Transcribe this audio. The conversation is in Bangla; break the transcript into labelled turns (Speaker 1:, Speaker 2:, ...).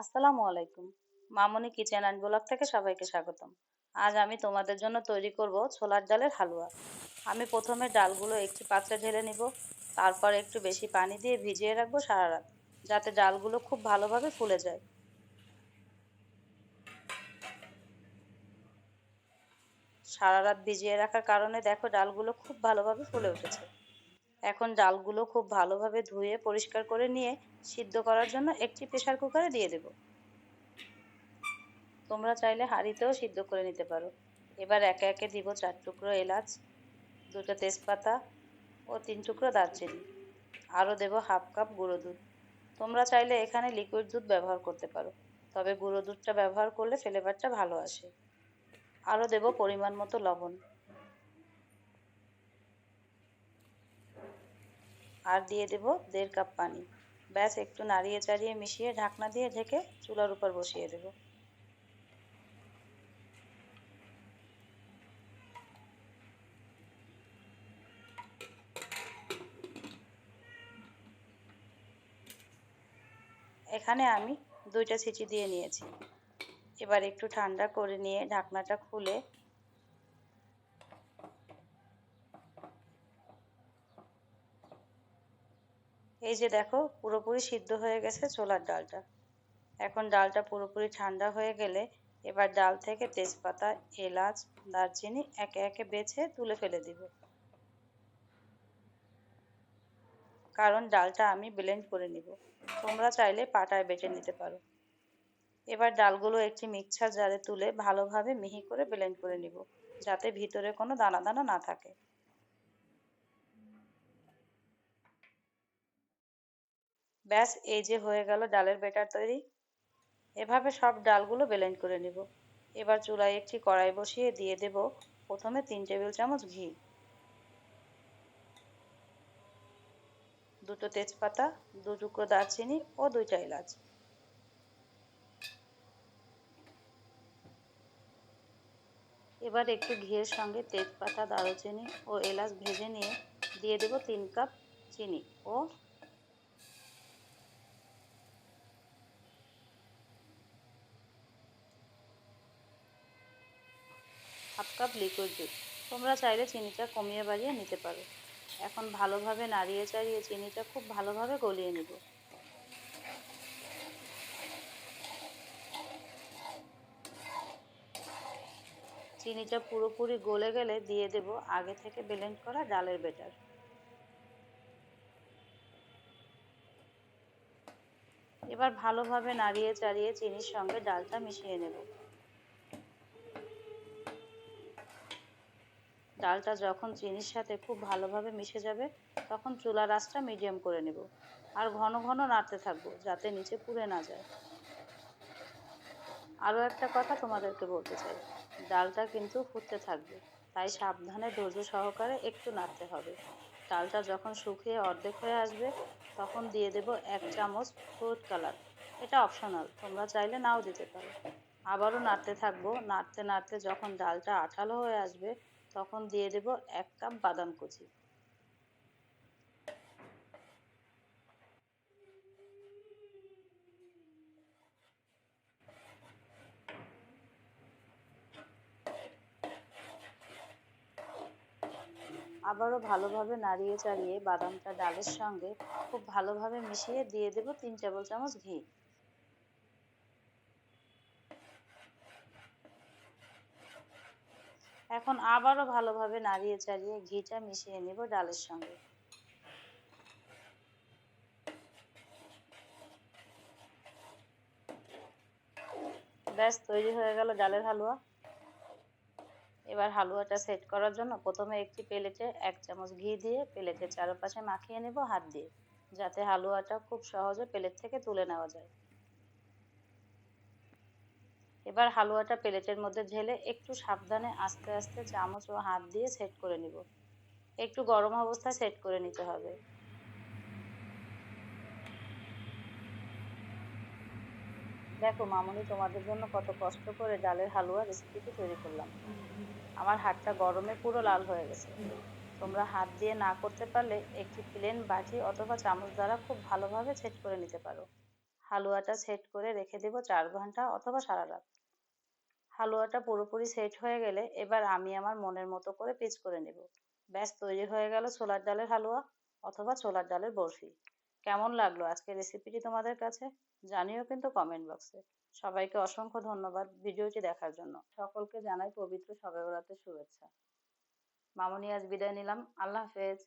Speaker 1: আসসালামু আলাইকুম। মামনি কিচেন অ্যান্ড ব্লগ থেকে সবাইকে স্বাগতম। আজ আমি তোমাদের জন্য তৈরি করব ছোলার ডালের হালুয়া। আমি প্রথমে ডালগুলো একটি পাত্রে ঢেলে নিব, তারপর একটু বেশি পানি দিয়ে ভিজিয়ে রাখব সারা রাত, যাতে ডালগুলো খুব ভালোভাবে ফুলে যায়। সারা রাত ভিজিয়ে রাখার কারণে দেখো ডালগুলো খুব ভালোভাবে ফুলে উঠেছে। এখন ডালগুলো খুব ভালোভাবে ধুয়ে পরিষ্কার করে নিয়ে সিদ্ধ করার জন্য একটি প্রেশার কুকারে দিয়ে দেব। তোমরা চাইলে হাঁড়িতেও সিদ্ধ করে নিতে পারো। এবার একে একে দিব চার টুকরো এলাচ, দুটো তেজপাতা ও তিন টুকরো দারচিনি। আরও দেব হাফ কাপ গুঁড়ো দুধ। তোমরা চাইলে এখানে লিকুইড দুধ ব্যবহার করতে পারো, তবে গুঁড়ো দুধটা ব্যবহার করলে ফ্লেভারটা ভালো আসে। আরও দেব পরিমাণ মতো লবণ। আর দিয়ে দেব দেড় কাপ পানি। ব্যাস, একটু নাড়িয়ে চাড়িয়ে মিশিয়ে ঢাকনা দিয়ে ঢেকে চুলার উপর বসিয়ে দেব। এখানে আমি দুইটা সিটি দিয়ে নিয়েছি। এবার একটু ঠান্ডা করে নিয়ে ঢাকনাটা খুলে এই যে দেখো, পুরোপুরি সিদ্ধ হয়ে গেছে ছোলার ডালটা। এখন ডালটা পুরোপুরি ঠান্ডা হয়ে গেলে এবার ডাল থেকে তেজপাতা, এলাচ, দারচিনি একে একে বেছে তুলে ফেলে দিব। কারণ ডালটা আমি ব্লেন্ড করে নিব। তোমরা চাইলে পাটায় বেটে নিতে পারো। এবার ডালগুলো একটি মিক্সার জারে তুলে ভালোভাবে মিহি করে ব্লেন্ড করে নিব, যাতে ভিতরে কোনো দানা দানা না থাকে। ব্যাস, এই যে হয়ে গেল ডালের বেটার তৈরি। এভাবে সব ডালগুলো ব্লেন্ড করে নিব। এবার চুলায় একটি কড়াই বসিয়ে দিয়ে দেব প্রথমে তিন টেবিল চামচ ঘি। দুটো তেজপাতা, দু টুকরো দারচিনি ও দুইটা এলাচ। এবার একটু ঘিয়ের সঙ্গে তেজপাতা, দারুচিনি ও এলাচ ভেজে নিয়ে দিয়ে দেব তিন কাপ চিনি ও হাফ কাপ লিকুইড দুধ তোমরা চাইলে চিনিটা কমিয়ে বাড়িয়ে নিতে পারো। এখন ভালোভাবে নাড়িয়ে চাড়িয়ে চিনিটা খুব ভালোভাবে গলিয়ে নিব। চিনিটা পুরোপুরি গলে গেলে দিয়ে দেব আগে থেকে ব্লেন্ড করা ডালের বেটার এবার ভালোভাবে নাড়িয়ে চাড়িয়ে চিনির সঙ্গে ডালটা মিশিয়ে নেব। ডালটা যখন চিনির সাথে খুব ভালোভাবে মিশে যাবে, তখন চুলার আঁচটা মিডিয়াম করে নেব। আর ঘন ঘন নাড়তে থাকব, যাতে নিচে পুড়ে না যায়। আরও একটা কথা তোমাদেরকে বলতে চাই, ডালটা কিন্তু ফুটতে থাকবে, তাই সাবধানে ধৈর্য সহকারে একটু নাড়তে হবে। ডালটা যখন শুকিয়ে অর্ধেক হয়ে আসবে, তখন দিয়ে দেব এক চামচ ফ্রুট কালার। এটা অপশনাল তোমরা চাইলে নাও দিতে পারো। আবারও নাড়তে থাকব, নাড়তে নাড়তে যখন ডালটা আঠালো হয়ে আসবে তখন দিয়ে দেব এক কাপ বাদাম কুচি। আবারও ভালোভাবে নাড়িয়ে চাড়িয়ে বাদামটা ডালের সঙ্গে খুব ভালোভাবে মিশিয়ে দিয়ে দেব তিন টেবিল চামচ ঘি। এখন আবারও ভালোভাবে নাড়িয়ে চাড়িয়ে ঘিটা মিশিয়ে নেব ডালের সঙ্গে। ব্যাস, তৈরি হয়ে গেল ডালের হালুয়া। এবার হালুয়াটা সেট করার জন্য প্রথমে একটি প্লেটে এক চামচ ঘি দিয়ে প্লেটের চারপাশে মাখিয়ে নেব হাত দিয়ে, যাতে হালুয়াটা খুব সহজে প্লেট থেকে তুলে নেওয়া যায়। এবার হালুয়াটা প্লেটের মধ্যে ঢেলে একটু সাবধানে আস্তে আস্তে চামচ ও হাত দিয়ে সেট করে নিব। একটু গরম অবস্থায় সেট করে নিতে হবে। দেখো, মামুনি, তোমাদের জন্য কত কষ্ট করে ডালের হালুয়া রেসিপিটি তৈরি করলাম। আমার হাতটা গরমে পুরো লাল হয়ে গেছে। তোমরা হাত দিয়ে না করতে পারলে একটি প্লেন বাটি অথবা চামচ দ্বারা খুব ভালোভাবে সেট করে নিতে পারো। হালুয়াটা সেট করে রেখে দেবো চার ঘণ্টা অথবা সারা রাত। হালুয়াটা পুরোপুরি সেট হয়ে গেলে এবার আমি আমার মনের মতো করে পিচ করে নেব। ব্যাস, তৈরি হয়ে গেল ছোলার ডালের হালুয়া অথবা ছোলার ডালের বরফি। কেমন লাগল আজকের রেসিপিটি তোমাদের কাছে? জানিও কিন্তু কমেন্ট বক্সে সবাইকে অসংখ্য ধন্যবাদ ভিডিওটি দেখার জন্য। সকলকে জানাই পবিত্র সবে বরাতের শুভেচ্ছা। মামনি, আজ বিদায় নিলাম। আল্লাহ হাফেজ।